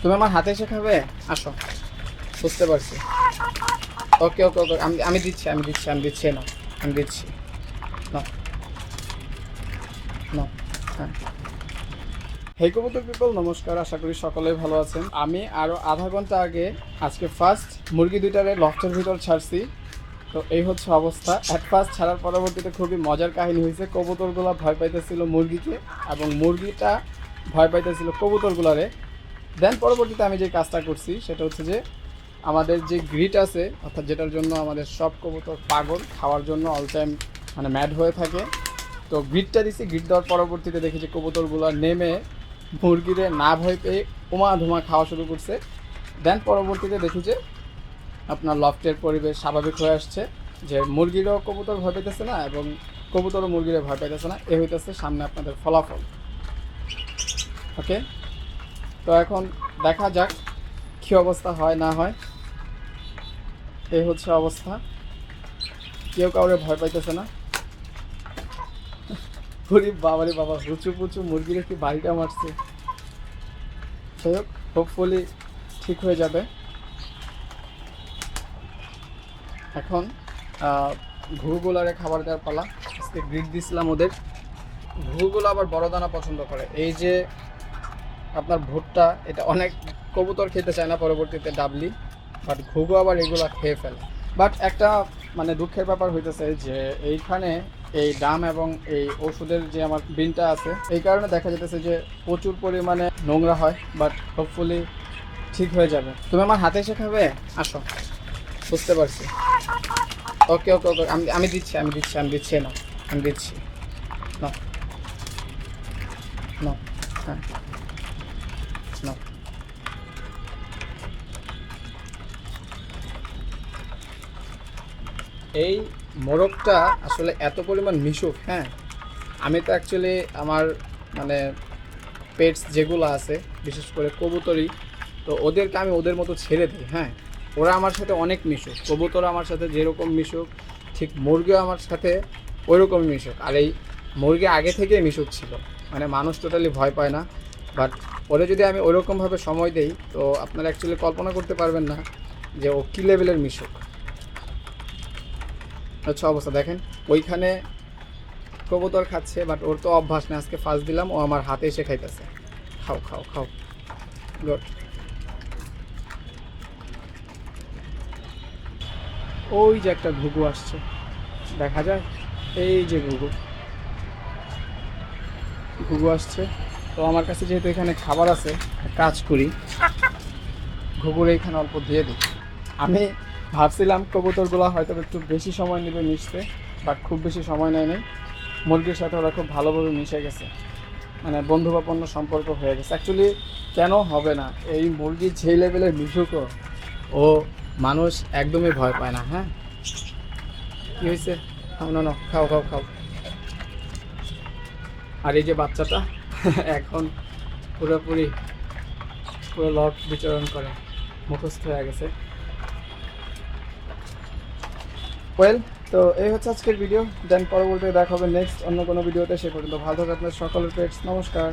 তুমি আমার হাতে এসে খাবে? আসো। বুঝতে পারছি। ওকে ওকে ওকে, আমি আমি দিচ্ছি আমি দিচ্ছি আমি দিচ্ছি না আমি দিচ্ছি। না না হ্যাঁ। হেই কবুতর পিপল নমস্কার, আশা করি সকলেই ভালো আছেন। আমি আরও আধা ঘণ্টা আগে আজকে ফার্স্ট মুরগি দুইটারে লফটের ভিতর ছাড়ছি। তো এই হচ্ছে অবস্থা। অ্যাট ফার্স্ট ছাড়ার পরবর্তীতে খুবই মজার কাহিনী হয়েছে। কবুতরগুলো ভয় পাইতেছিল মুরগিকে এবং মুরগিটা ভয় পাইতেছিল কবুতরগুলারে। দেন পরবর্তীতে আমি যে কাজটা করছি, সেটা হচ্ছে যে আমাদের যে গ্রিট আছে, অর্থাৎ যেটার জন্য আমাদের সব কবুতর পাগল, খাওয়ার জন্য অল টাইম মানে ম্যাড হয়ে থাকে। তো গ্রিটটা দিছি গ্রিট দেওয়ার পরবর্তীতে দেখি যে কবুতরগুলো নেমে মুরগিরে না ভয় পেয়ে উমা ধুমা খাওয়া শুরু করছে। দেন পরবর্তীতে দেখি যে আপনার লফটের পরিবেশ স্বাভাবিক হয়ে আসছে, যে মুরগিরও কবুতর ভয় পেতেছে না এবং কবুতরও মুরগিরে ভয় পাইতেছে না, এ হইতেছে সামনে আপনাদের ফলাফল। ওকে তো এখন দেখা যাক কী অবস্থা হয়, না হয়। এই হচ্ছে অবস্থা। কেউ কাউরে ভয় পাইতেছে না। গরিব বাবারে বাবা হুচু পুচু মুরগির একটি বাড়িটা মারছে। যাই হোক হোপফুলি ঠিক হয়ে যাবে। এখন ঘুগুলারে খাবার দেওয়ার পালা। আজকে গ্রিড দিছিলাম ওদের। ঘুগুলো আবার বড় দানা পছন্দ করে। এই যে আপনার ভুট্টা, এটা অনেক কবুতর খেতে চায় না পরবর্তীতে ডাবলি বাট ঘুঘু আবার এগুলো খেয়ে ফেলে। বাট একটা মানে দুঃখের ব্যাপার হইতেছে যে এইখানে এই ডাম এবং এই ওষুধের যে আমার বিনটা আছে, এই কারণে দেখা যেতেছে যে প্রচুর পরিমাণে নোংরা হয় বাট হোপফুলি ঠিক হয়ে যাবে। তুমি আমার হাতে এসে খাবে? আসো। বুঝতে পারছি। ওকে ওকে ওকে আমি আমি দিচ্ছি আমি দিচ্ছি আমি দিচ্ছি না আমি দিচ্ছি। না না হ্যাঁ। এই মোরগটা আসলে এত পরিমাণ মিশুক হ্যাঁ? আমি তো অ্যাকচুয়ালি আমার মানে পেটস যেগুলো আছে, বিশেষ করে কবুতরি তো ওদেরকে আমি ওদের মতো ছেড়ে দিই হ্যাঁ? ওরা আমার সাথে অনেক মিশুক কবুতর আমার সাথে যেরকম মিশুক, ঠিক মুরগিও আমার সাথে ওই রকমই মিশুক, আর এই মুরগি আগে থেকেই মিশুক ছিল মানে মানুষ টোটালি ভয় পায় না বাট ওরে যদি আমি ওইরকমভাবে সময় দেই, তো আপনারা অ্যাকচুয়ালি কল্পনা করতে পারবেন না যে ও কী লেভেলের মিশুক। আচ্ছা অবস্থা দেখেন। ওইখানে কবুতর খাচ্ছে বাট ওর তো অভ্যাস নেই। আজকে ফার্স্ট দিলাম, ও আমার হাতে এসে খাইতেছে। খাও খাও খাও। গুড ওই যে একটা ঘুঘু আসছে। দেখা যায়? এই যে ঘুঘু। ঘুঘু আসছে। তো আমার কাছে যেহেতু এখানে খাবার আছে কাজ করি। ঘুঘুর এইখানে অল্প দিয়ে দিই। আমি ভাবছিলাম কবুতরগুলো হয়তো একটু বেশি সময় নেবে মিশতে বা খুব বেশি সময় নেয় নেই। মুরগির সাথে ওরা খুব ভালোভাবে মিশে গেছে। মানে বন্ধুবাপন্ন সম্পর্ক হয়ে গেছে। অ্যাকচুয়ালি কেন হবে না? এই মুরগি যে লেভেলের মিশুকও ও মানুষ একদমই ভয় পায় না হ্যাঁ? কি হয়েছে? না না খাও খাও খাও। আর এই যে বাচ্চাটা, এখন পুরোপুরি পুরো লট বিচরণ করে, মুখস্থ হয়ে গেছে। ওয়েল তো এই হচ্ছে আজকের ভিডিও দেন পরবর্তীতে দেখা হবে নেক্সট অন্য কোনো ভিডিওতে সে পর্যন্ত ভালো থাকবেন আপনার সকলের পেটস, নমস্কার।